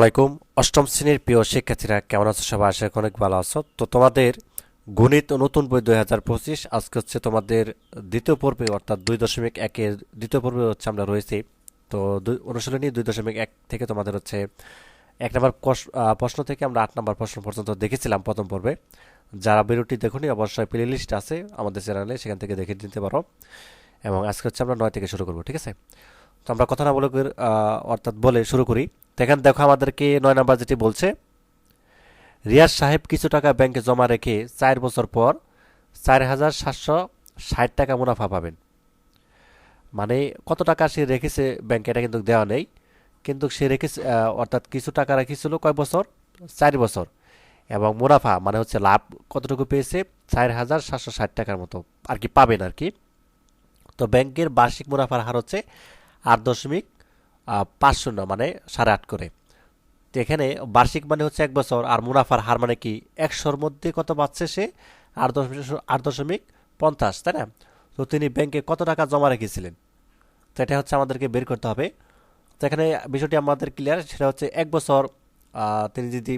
আসসালামাইকুম অষ্টম শ্রেণির প্রিয় শিক্ষার্থীরা, কেমন আছো সবাই? আশা অনেক ভালো আছো। তো তোমাদের গণিত নতুন বই দুই হাজার পঁচিশ, আজকে হচ্ছে তোমাদের দ্বিতীয় পর্বে, অর্থাৎ দুই দশমিক একের দ্বিতীয় পর্বে হচ্ছে আমরা রয়েছি। তো দুই অনুশীলনী দুই দশমিক এক থেকে তোমাদের হচ্ছে এক নম্বর প্রশ্ন থেকে আমরা আট নম্বর প্রশ্ন পর্যন্ত দেখেছিলাম প্রথম পর্বে। যারা বিরতি দেখুনি, অবশ্যই প্লে লিস্ট আছে আমাদের চ্যানেলে, সেখান থেকে দেখে নিতে পারো। এবং আজকে হচ্ছে আমরা নয় থেকে শুরু করব, ঠিক আছে? তো আমরা কথা না বলে অর্থাৎ বলে শুরু করি। এখানে দেখো আমাদেরকে নয় নাম্বার যেটি বলছে, রিয়াজ সাহেব কিছু টাকা ব্যাংকে জমা রেখে চার বছর পর চার হাজার সাতশো ষাট টাকা মুনাফা পাবেন। মানে কত টাকা সে রেখেছে ব্যাংকে এটা কিন্তু দেওয়া নেই। কিন্তু সে রেখেছে অর্থাৎ কিছু টাকা রেখেছিল কয় বছর? চার বছর। এবং মুনাফা মানে হচ্ছে লাভ কতটুকু পেয়েছে? চার হাজার সাতশো ষাট টাকার মতো আর কি পাবেন আর কি। তো ব্যাংকের বার্ষিক মুনাফার হার হচ্ছে আট দশমিক পাঁচ শূন্য মানে সাড়ে আট করে। তো এখানে বার্ষিক মানে হচ্ছে এক বছর, আর মুনাফার হার মানে কি? একশোর মধ্যে কত পাচ্ছে সে? আট দশমিক আট দশমিক পঞ্চাশ, তাই না? তো তিনি ব্যাংকে কত টাকা জমা রেখেছিলেন? তো এটা হচ্ছে আমাদেরকে বের করতে হবে। তো এখানে বিষয়টি আমাদের ক্লিয়ার সেটা হচ্ছে এক বছর তিনি যদি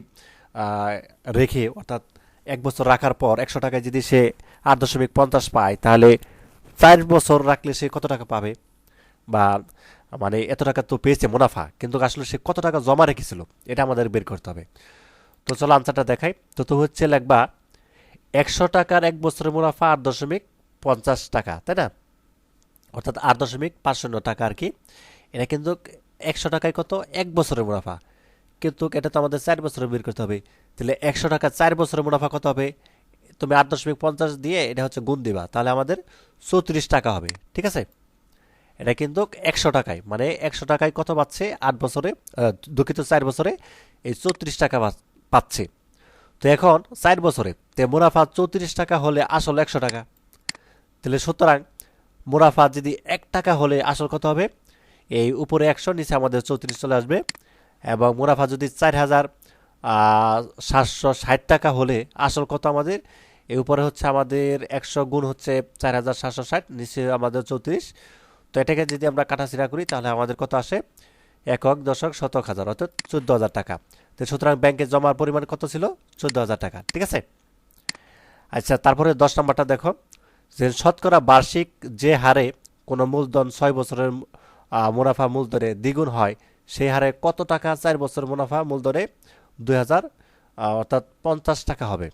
রেখে, অর্থাৎ এক বছর রাখার পর একশো টাকায় যদি সে আট দশমিক পঞ্চাশ পায়, তাহলে চার বছর রাখলে সে কত টাকা পাবে? বা মানে এত টাকা তো পেয়েছে মুনাফা, কিন্তু আসলে সে কত টাকা জমা রেখেছিল, এটা আমাদের বের করতে হবে। তো চলো আনসারটা দেখাই। তো তো হচ্ছে লাগবা একশো টাকার এক বছরের মুনাফা আট দশমিক পঞ্চাশ টাকা, তাই না? অর্থাৎ আট দশমিক পাঁচ শূন্য টাকা আর কি। এটা কিন্তু একশো টাকায় কত? এক বছরের মুনাফা। কিন্তু এটা তো আমাদের চার বছরে বের করতে হবে। তাহলে একশো টাকা চার বছরের মুনাফা কত হবে? তুমি আট দশমিক পঞ্চাশ দিয়ে এটা হচ্ছে গুণ দিবা, তাহলে আমাদের চৌত্রিশ টাকা হবে, ঠিক আছে? এটা কিন্তু একশো টাকায়। মানে একশো টাকায় কত পাচ্ছে? আট বছরে দুঃখিত, চার বছরে এই চৌত্রিশ টাকা পাচ্ছে। তো এখন চার বছরে, তে মুনাফা চৌত্রিশ টাকা হলে আসল একশো টাকা। তাহলে সুতরাং মুনাফা যদি এক টাকা হলে আসল কত হবে? এই উপরে একশো, নিচে আমাদের চৌত্রিশ চলে আসবে। এবং মুনাফা যদি চার হাজার সাতশো ষাট টাকা হলে আসল কত আমাদের? এই উপরে হচ্ছে আমাদের একশো গুণ হচ্ছে চার হাজার সাতশো ষাট, নিচে আমাদের চৌত্রিশ। তো এটাকে যদি আমরা কাটাছিড়া করি, তাহলে আমাদের কত আসে? একক দশক শতক হাজার, অর্থাৎ চোদ্দ হাজার টাকা। তো সুতরাং ব্যাংকে জমার পরিমাণ কত ছিল? চোদ্দ হাজার টাকা, ঠিক আছে? আচ্ছা তারপরে দশ নম্বরটা দেখো। যে শতকরা বার্ষিক যে হারে কোনো মূলধন ছয় বছরের মুনাফা মূলধনে দ্বিগুণ হয়, সেই হারে কত টাকা চার বছর মুনাফা মূলধনে? দুই হাজার অর্থাৎ পঞ্চাশ টাকা হবে।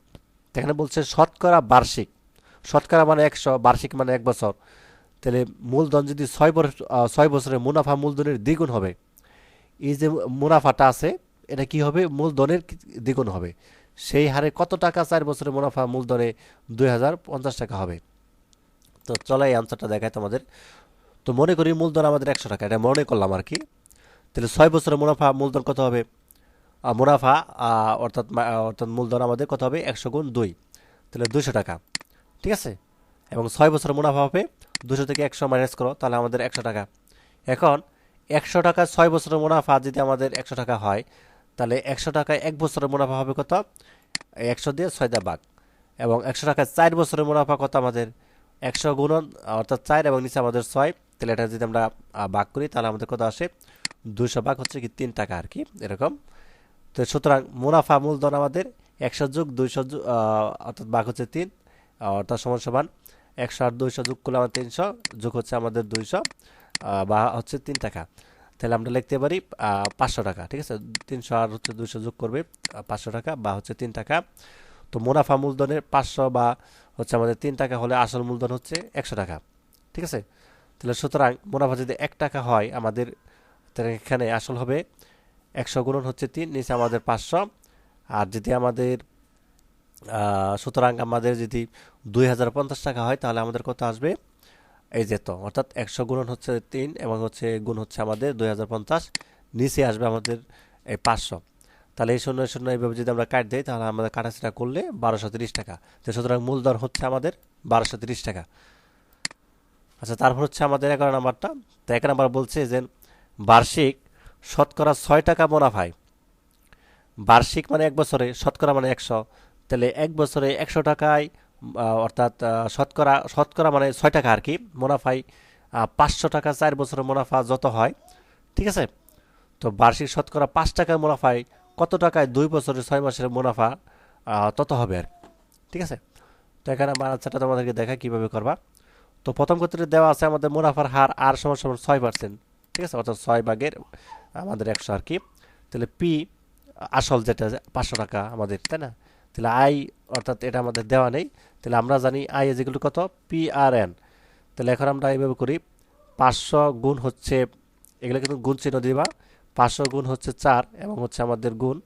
এখানে বলছে শতকরা বার্ষিক। শতকরা মানে একশো, বার্ষিক মানে এক বছর। তাহলে মূলধন যদি ছয় বছর ছয় বছরের মুনাফা মূলধনের দ্বিগুণ হবে, এই যে মুনাফাটা আছে, এটা কি হবে? মূলধনের দ্বিগুণ হবে। সেই হারে কত টাকা চার বছরের মুনাফা মূলধনে দুই হাজার পঞ্চাশ টাকা হবে? তো চলো এই আনসারটা দেখায় তোমাদের। তো মনে করি মূলধন আমাদের একশো টাকা, এটা মনে করলাম আর কি। তাহলে ছয় বছরের মুনাফা মূলধন কত হবে? মুনাফা অর্থাৎ অর্থাৎ মূলধন আমাদের কত হবে? একশো গুণ দুই। তাহলে দুইশো টাকা। ঠিক আছে? এবং ছয় বছরের মুনাফা হবে দুশো থেকে একশো মাইনাস করো, তাহলে আমাদের একশো টাকা। এখন, একশো টাকা ছয় বছরের মুনাফা যদি আমাদের একশো টাকা হয়, তাহলে একশো টাকায় এক বছরের মুনাফা হবে কত? একশো দিয়ে ছয় দা বাঘ এবং একশো টাকায় চার বছরের মুনাফা কত আমাদের? একশো গুণন, অর্থাৎ চার এবং নিচে আমাদের ছয়। তাহলে এটা যদি আমরা ভাগ করি, তাহলে আমাদের কত আসে? দুশো বাঘ হচ্ছে কি তিন টাকা আর কি এরকম। তো সুতরাং মুনাফা মূলধন আমাদের একশো যোগ দুইশো যোগ অর্থাৎ বাঘ হচ্ছে তিন, অর্থাৎ সমান সমান একশো আর দুইশো যোগ করলে আমার তিনশো, যোগ হচ্ছে আমাদের দুইশো বা হচ্ছে তিন টাকা। তাহলে আমরা লিখতে পারি পাঁচশো টাকা, ঠিক আছে? তিনশো আর হচ্ছে দুইশো যোগ করবে পাঁচশো টাকা বা হচ্ছে তিন টাকা। তো মুনাফা মূলধনের পাঁচশো বা হচ্ছে আমাদের তিন টাকা হলে আসল মূলধন হচ্ছে একশো টাকা, ঠিক আছে? তাহলে সুতরাং মুনাফা যদি এক টাকা হয় আমাদের এখানে আসল হবে একশো গুণন হচ্ছে তিন, নিচে আমাদের পাঁচশো। আর যদি আমাদের সুতরাং আমাদের যদি দুই হাজার পঞ্চাশ টাকা হয়, তাহলে আমাদের কত আসবে? এই যে তো, অর্থাৎ একশো গুণন হচ্ছে তিন এবং হচ্ছে গুণ হচ্ছে আমাদের দুই হাজার পঞ্চাশ, নিচে আসবে আমাদের এই পাঁচশো। তাহলে এই শূন্য শূন্য এইভাবে যদি আমরা কাট দিই, তাহলে আমাদের কাটাছিটা করলে বারোশো তিরিশ টাকা। তো সুতরাং মূলধন হচ্ছে আমাদের বারোশো তিরিশ টাকা। আচ্ছা তারপর হচ্ছে আমাদের এগারো নাম্বারটা। তো এক নাম্বার বলছে যে বার্ষিক শতকরা ছয় টাকা মুনাফায়। বার্ষিক মানে এক বছরে, শতকরা মানে একশো। তাহলে এক বছরে একশো টাকায় অর্থাৎ শতকরা শতকরা মানে ছয় টাকা আর কি, মুনাফায় পাঁচশো টাকা চার বছরের মুনাফা যত হয়, ঠিক আছে? তো বার্ষিক শতকরা পাঁচ টাকার মুনাফায় কত টাকায় দুই বছরের ছয় মাসের মুনাফা তত হবে আর। ঠিক আছে? তো এখানে আমার আনসারটা তোমাদেরকে দেখায় কীভাবে করবা। তো প্রথম ক্ষেত্রে দেওয়া আছে আমাদের মুনাফার হার আর সমান সমান ছয় পার্সেন্ট ঠিক আছে? অর্থাৎ ছয় ভাগের আমাদের একশো আর কি। তাহলে পি আসল যেটা পাঁচশো টাকা আমাদের, তাই না? তাহলে আই অর্থাৎ এটা আমাদের দেওয়া নেই, তাহলে আমরা জানি আই এজ যেগুলো কত? পি আর এন তাহলে এখন আমরা এইভাবে করি, পাঁচশো গুণ হচ্ছে, এগুলো কিন্তু গুণ চিহ্ন দিবা, পাঁচশো গুণ হচ্ছে চার এবং হচ্ছে আমাদের গুণ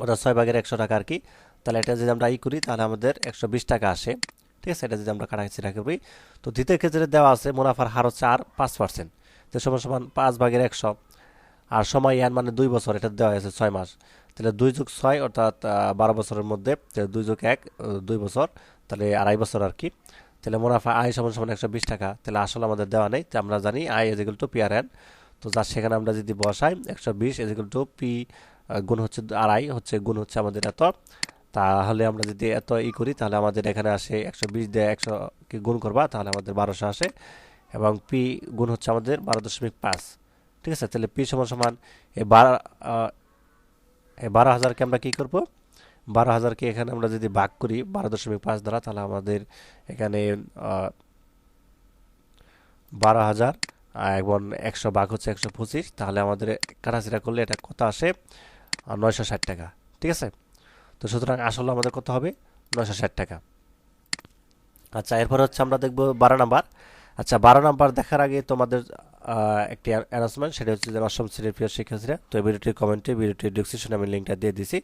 অর্থাৎ ছয় ভাগের একশো টাকা আর কি। তাহলে এটা যদি আমরা ই করি, তাহলে আমাদের একশো বিশ টাকা আসে। ঠিক আছে? এটা যদি আমরা কাটাকাছি রাখি করি। তো দ্বিতীয় ক্ষেত্রে দেওয়া আছে, মুনাফার হার হচ্ছে আর পাঁচ পার্সেন্ট যে সমান সমান পাঁচ ভাগের একশো। আর সময় ইয়ান মানে দুই বছর, এটা দেওয়া হয়েছে ছয় মাস। তাহলে দুই যুগ ছয় অর্থাৎ বারো বছরের মধ্যে, তাহলে দুই যুগ এক দুই বছর, তাহলে আড়াই বছর আর কি। তাহলে মুনাফা আয় সমান সমান একশো বিশ টাকা, তাহলে আসলে আমাদের দেওয়া নেই আমরা জানি I equal to P R N তো যার সেখানে আমরা যদি বসাই, একশো বিশ এজিক্যাল টু পি গুণ হচ্ছে আড়াই, হচ্ছে গুণ হচ্ছে আমাদের এত। তাহলে আমরা যদি এত ই করি, তাহলে আমাদের এখানে আসে একশো বিশ দিয়ে একশো কে গুণ করবা, তাহলে আমাদের বারোশো আসে। এবং পি গুণ হচ্ছে আমাদের বারো দশমিক পাঁচ। ঠিক আছে? তাহলে পি সমান সমান এই বারো এই বারো হাজারকে আমরা কী করব? বারো হাজারকে এখানে আমরা যদি ভাগ করি, বারো দশমিক পাঁচ দ্বারা, তাহলে আমাদের এখানে বারো হাজার এবং একশো ভাগ হচ্ছে একশো পঁচিশ। তাহলে আমাদের কাটাছিটা করলে এটা কত আসে? নয়শো ষাট টাকা। ঠিক আছে? তো সুতরাং আসলে আমাদের কত হবে? নয়শো ষাট টাকা। আচ্ছা এরপর হচ্ছে আমরা দেখব বারো নাম্বার। আচ্ছা বারো নাম্বার দেখার আগে তোমাদের একটি অ্যানাউন্সমেন্ট সেটা হচ্ছে যে অষ্টম শ্রেণির প্রিয় শিক্ষার্থীরা, তো ভিডিওটির কমেন্টে ভিডিওটির ডিসক্রিপশনে আমি লিঙ্কটা দিয়ে দিছি।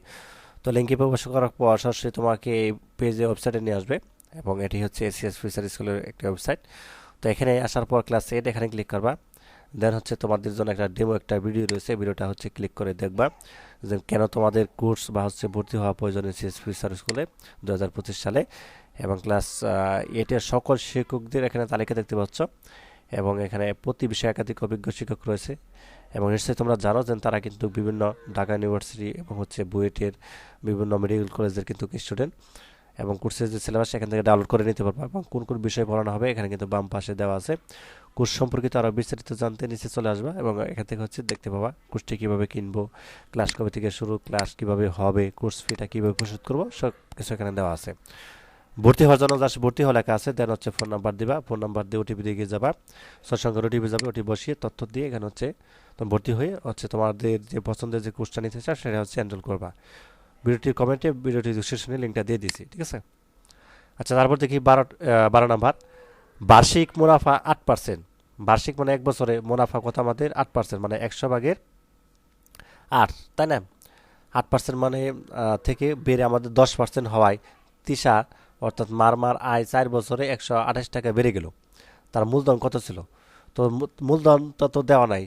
তো লিঙ্কে প্রবেশ করার পর সরাসরি তোমাকে এই পেজে ওয়েবসাইটে নিয়ে আসবে এবং এটি হচ্ছে এসিএস ফিউচার স্কুলের একটি ওয়েবসাইট তো এখানে আসার পর ক্লাস এইট এখানে ক্লিক করবা। দেন হচ্ছে তোমাদের জন্য একটা ডেমো একটা ভিডিও রয়েছে। ভিডিওটা হচ্ছে ক্লিক করে দেখবা যে কেন তোমাদের কোর্স বা হচ্ছে ভর্তি হওয়া প্রয়োজন এসিএস ফিউচার স্কুলে দু হাজার পঁচিশ সালে। এবং ক্লাস এইটের সকল শিক্ষকদের এখানে তালিকা দেখতে পাচ্ছ। এবং এখানে প্রতি বিষয়ে একাধিক অভিজ্ঞ শিক্ষক রয়েছে। এবং নিশ্চয়ই তোমরা জানো যে তারা কিন্তু বিভিন্ন ঢাকা ইউনিভার্সিটি এবং হচ্ছে বুয়েটের বিভিন্ন মেডিকেল কলেজের কিন্তু স্টুডেন্ট এবং কোর্সের যে সিলেবাস এখান থেকে ডাউনলোড করে নিতে পারবা। এবং কোন কোন বিষয় পড়ানো হবে, এখানে কিন্তু বাম পাশে দেওয়া আছে। কোর্স সম্পর্কিত আরও বিস্তারিত জানতে নিচে চলে আসবা এবং এখান থেকে হচ্ছে দেখতে পাবা কোর্সটি কীভাবে কিনবো, ক্লাস কবে থেকে শুরু, ক্লাস কীভাবে হবে কোর্স ফিটা কীভাবে পরিশোধ করব সব কিছু এখানে দেওয়া আছে। ভর্তি হওয়ার জন্য জাস্ট ভর্তি হওয়া লেখা আছে, দেন হচ্ছে ফোন নাম্বার দিবা ফোন নাম্বার দিয়ে ওটিপি দিয়ে যাবা। সৎসঙ্গে ওটিপি যাবে ওটি বসিয়ে তথ্য দিয়ে এখানে হচ্ছে ভর্তি হয়ে হচ্ছে তোমাদের যে পছন্দের যে কোর্সটা নিতে চাও সেটা হচ্ছে এনরোল করবা। ভিডিওটির কমেন্টে ভিডিওটির ডিসক্রিপশনে লিঙ্কটা দিয়ে দিছি, ঠিক আছে? আচ্ছা তারপর দেখি বারো বারো নাম্বার বার্ষিক মুনাফা আট পার্সেন্ট বার্ষিক মানে এক বছরে মুনাফা কত আমাদের? আট পার্সেন্ট মানে একশো ভাগের আট, তাই না? আট পার্সেন্ট মানে থেকে বেড়ে আমাদের দশ পার্সেন্ট হওয়ায় তিসা, অর্থাৎ মারমার আয় চার বছরে একশো আঠাশ টাকা বেড়ে গেল। তার মূলধন কত ছিল? তো মূলধন তো তো দেওয়া নাই।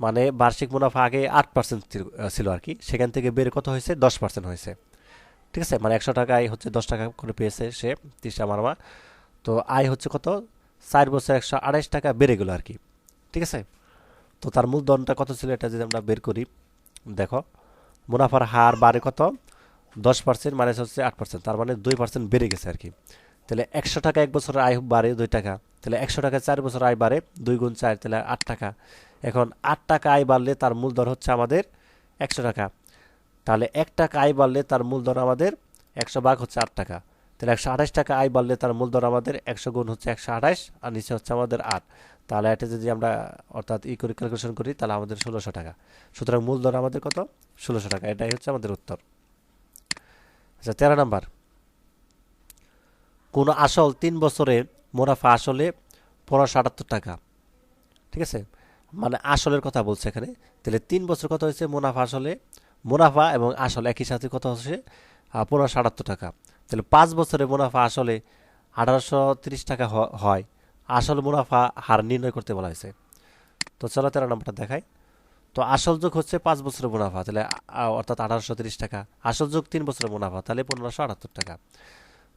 মানে বার্ষিক মুনাফা আগে আট পার্সেন্ট ছিল আর কি। সেখান থেকে বেড়ে কত হয়েছে? দশ পার্সেন্ট হয়েছে। ঠিক আছে? মানে একশো টাকায় হচ্ছে দশ টাকা করে পেয়েছে সে তিসা মারমা। তো আয় হচ্ছে কত? চার বছর একশো আড়াইশ টাকা বেড়ে গেল আর কি ঠিক আছে? তো তার মূলধনটা কত ছিল এটা যদি আমরা বের করি, দেখো, মুনাফার হার বাড়ে কত? দশ পার্সেন্ট মাইনাস হচ্ছে আট পার্সেন্ট তার মানে দুই পার্সেন্ট বেড়ে গেছে আর কি তাহলে একশো টাকা এক বছরের আয় বাড়ে দুই টাকা, তাহলে একশো টাকা চার বছর আয় বাড়ে দুই গুণ চার, তাহলে আট টাকা। এখন আট টাকা আয় বাড়লে তার মূলধন হচ্ছে আমাদের একশো টাকা। তাহলে এক টাকা আয় বাড়লে তার মূলধন আমাদের একশো ভাগ হচ্ছে আট টাকা। তাহলে একশো আঠাশ টাকা আয় বাড়লে তার মূলধন আমাদের একশো গুণ হচ্ছে একশো আঠাশ, আর নিচে হচ্ছে আমাদের আট। তাহলে এটা যদি আমরা অর্থাৎ ই করে ক্যালকুলেশন করি, তাহলে আমাদের ষোলোশো টাকা। সুতরাং মূলধন আমাদের কত? ষোলোশো টাকা। এটাই হচ্ছে আমাদের উত্তর। আচ্ছা তেরো নাম্বার। কোনো আসল তিন বছরে মুনাফা আসলে পনেরোশো আটাত্তর টাকা। ঠিক আছে? মানে আসলের কথা বলছে এখানে। তাহলে তিন বছর কত হয়েছে মুনাফা আসলে? মুনাফা এবং আসল একই সাথে কত হচ্ছে? পনেরোশো আটাত্তর টাকা। তাহলে পাঁচ বছরে মুনাফা আসলে আঠারোশো তিরিশ টাকা হয়। আসল মুনাফা হার নির্ণয় করতে বলা হয়েছে। তো চলো তেরো নম্বরটা দেখাই। তো আসল যোগ হচ্ছে পাঁচ বছরের মুনাফা, তাহলে অর্থাৎ আঠারোশো তিরিশ টাকা। আসল যোগ তিন বছরের মুনাফা, তাহলে পনেরোশো আটাত্তর টাকা।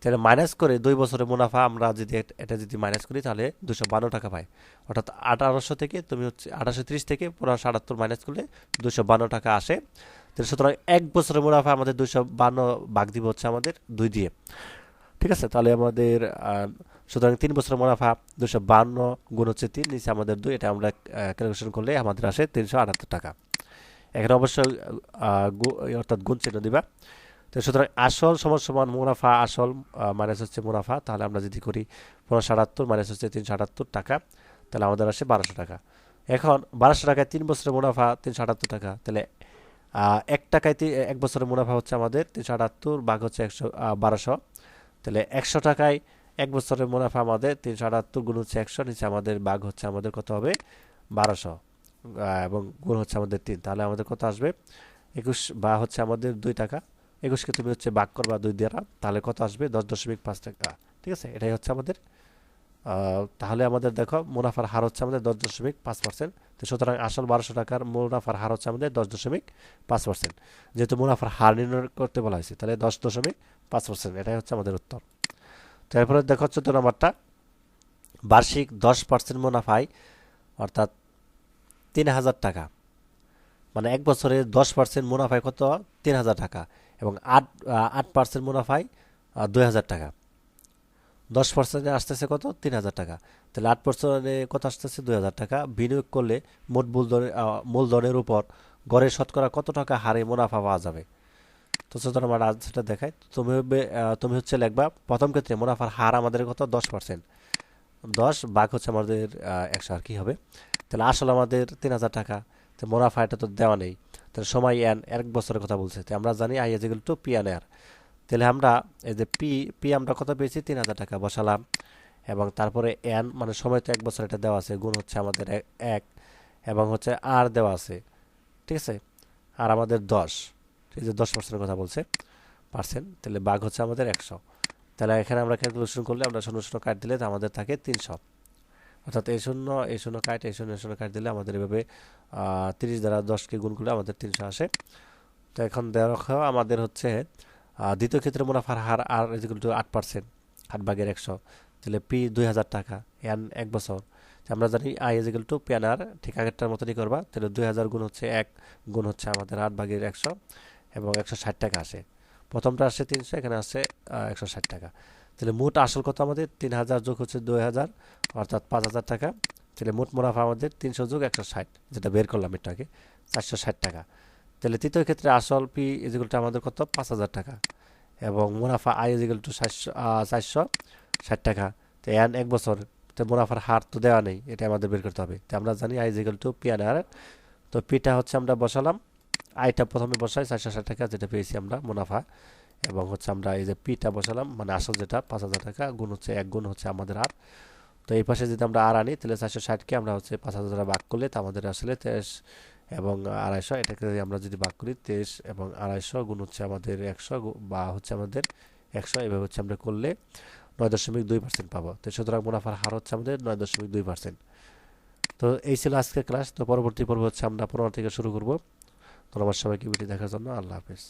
তাহলে মাইনাস করে দুই বছরের মুনাফা আমরা যদি এটা যদি মাইনাস করি, তাহলে দুশো বান্ন টাকা পাই। অর্থাৎ আঠারোশো থেকে তুমি হচ্ছে আঠারোশো থেকে পনেরোশো আটাত্তর মাইনাস করলে দুশো বান্ন টাকা আসে। তাহলে সুতরাং এক বছরের মুনাফা আমাদের দুশো বান্ন ভাগ দিব হচ্ছে আমাদের দুই দিয়ে। ঠিক আছে? তাহলে আমাদের সুতরাং তিন বছরের মুনাফা দুশো বান্ন গুণ হচ্ছে তিন, নিচে আমাদের দুই, এটা আমরা ক্যালকুলেশন করলে আমাদের আসে তিনশো আটাত্তর টাকা। এখানে অবশ্যই অর্থাৎ গুণ চিহ্ন দিবা। তো সুতরাং আসল সমান সমান মুনাফা, আসল মাইনাস হচ্ছে মুনাফা, তাহলে আমরা যদি করি পনেরোশো আটাত্তর মাইনাস হচ্ছে তিনশো আটাত্তর টাকা, তাহলে আমাদের আসে বারোশো টাকা। এখন বারোশো টাকায় তিন বছরের মুনাফা তিনশো আটাত্তর টাকা, তাহলে এক টাকায় এক বছরের মুনাফা হচ্ছে আমাদের তিনশো আটাত্তর, ভাগ হচ্ছে একশো বারোশো। তাহলে একশো টাকায় এক বছরের মুনাফা আমাদের তিনশো আটাত্তর গুণ হচ্ছে একশো, নিচে আমাদের ভাগ হচ্ছে আমাদের কত হবে? বারোশো এবং গুণ হচ্ছে আমাদের তিন। তাহলে আমাদের কত আসবে? একুশ বা হচ্ছে আমাদের দুই টাকা। একুশকে তুমি হচ্ছে ভাগ করবা দুই দ্বারা, তাহলে কত আসবে? দশ দশমিক পাঁচ টাকা। ঠিক আছে? এটাই হচ্ছে আমাদের তাহলে আমাদের দেখো, মুনাফার হার হচ্ছে আমাদের দশ দশমিক পাঁচ পার্সেন্ট। তো সুতরাং আসল বারোশো টাকার মুনাফার হার হচ্ছে আমাদের দশ দশমিক পাঁচ পার্সেন্ট। যেহেতু মুনাফার হার নির্ণয় করতে বলা হয়েছে, তাহলে দশ দশমিক পাঁচ পার্সেন্ট, এটাই হচ্ছে আমাদের উত্তর। তারপরে দেখো চোদ্দ নম্বরটা, বার্ষিক দশ পার্সেন্ট মুনাফায় অর্থাৎ তিন হাজার টাকা। মানে এক বছরে দশ পার্সেন্ট মুনাফায় কত? তিন হাজার টাকা এবং আট আট পার্সেন্ট মুনাফায় দুই হাজার টাকা। দশ পার্সেন্টে আসতেছে কত? তিন হাজার টাকা। তাহলে আট পার্সেন্টে কত আসতেছে? দুই হাজার টাকা। বিনিয়োগ করলে মোট মূলধনের মূলধনের উপর গড়ে শতকরা কত টাকা হারে মুনাফা পাওয়া যাবে? তো সুতরাং আমরা সেটা দেখাই। তুমি তুমি হচ্ছে লিখবা, প্রথম ক্ষেত্রে মুনাফার হার আমাদের কত? দশ পার্সেন্ট দশ ভাগ হচ্ছে আমাদের একশো। আর কি হবে? তাহলে আসলে আমাদের তিন হাজার টাকা। তো মুনাফা এটা তো দেওয়া নেই। তাহলে সময় এন, এক বছরের কথা বলছে। তো আমরা জানি I equal to P N R তাহলে আমরা এই যে পি পি আমরা কত পেয়েছি? তিন হাজার টাকা বসালাম। এবং তারপরে এন মানে সময় তো এক বছর এটা দেওয়া আছে। গুণ হচ্ছে আমাদের এক। এবং হচ্ছে আর দেওয়া আছে। ঠিক আছে? আর আমাদের দশ। এই যে দশ পার্সেন্টের কথা বলছে, পার্সেন্ট, তাহলে বাঘ হচ্ছে আমাদের একশো। তাহলে এখানে আমরা ক্যালকুলেশন করলে আমরা শূন্য শূন্য কাট দিলে আমাদের থাকে তিনশো। অর্থাৎ এই শূন্য এই শূন্য কাট, এই শূন্য শূন্য কাট দিলে আমাদের এভাবে তিরিশ দ্বারা দশকে গুণ করলে আমাদের তিনশো আসে। তো এখন দেখো, আমাদের হচ্ছে দ্বিতীয় ক্ষেত্রে মুনাফার হার আর ইজিকুল টু আট পার্সেন্ট আট ভাগের একশো। তাহলে পি দুই হাজার টাকা এন এক বছর। আমরা জানি I equal to P R, ঠিক আগেরটার মতনই করবা, তাহলে দুই হাজার গুণ হচ্ছে এক, গুণ হচ্ছে আমাদের আট ভাগের একশো এবং একশো ষাট টাকা আসে। প্রথমটা আসে তিনশো, এখানে আসছে একশো ষাট টাকা। তাহলে মোট আসল কত আমাদের? তিন হাজার যোগ হচ্ছে দুই হাজার, অর্থাৎ পাঁচ হাজার টাকা। তাহলে মোট মুনাফা আমাদের তিনশো যোগ একশো ষাট, যেটা বের করলাম এটাকে চারশো ষাট টাকা। তাহলে তৃতীয় ক্ষেত্রে আসল পি ইজিগুলটা আমাদের কত? পাঁচ হাজার টাকা। এবং মুনাফা আই ইজিগুল টু চারশো চারশো ষাট টাকা। তো এন এক বছর, তো মুনাফার হার তো দেওয়া নেই, এটা আমাদের বের করতে হবে। তো আমরা জানি I equal to P R তো পিটা হচ্ছে আমরা বসালাম। আইটা প্রথমে বসাই, চারশো ষাট টাকা, যেটা পেয়েছি আমরা মুনাফা। এবং হচ্ছে আমরা এই যে পিটা বসালাম মানে আসল যেটা, পাঁচ হাজার টাকা, গুণ হচ্ছে এক, গুণ হচ্ছে আমাদের আর তো এই পাশে যদি আমরা আর আনি, তাহলে চারশো ষাটকে আমরা হচ্ছে পাঁচ হাজার টাকা ভাগ করলে, তো আমাদের আসলে এবং আড়াইশো, এটাকে আমরা যদি ভাগ করি তেইশ এবং আড়াইশো গুণ হচ্ছে আমাদের একশো বা হচ্ছে আমাদের একশো, এভাবে হচ্ছে আমরা করলে নয় দশমিক দুই পার্সেন্ট পাবো। তো সুতরাং মুনাফার হার হচ্ছে আমাদের নয় দশমিক দুই পার্সেন্ট তো এই ছিল আজকের ক্লাস। তো পরবর্তী পর্ব হচ্ছে আমরা পনেরো থেকে শুরু করব। আমার সবাইকে ভিডিও দেখার জন্য। আল্লাহ হাফিজ।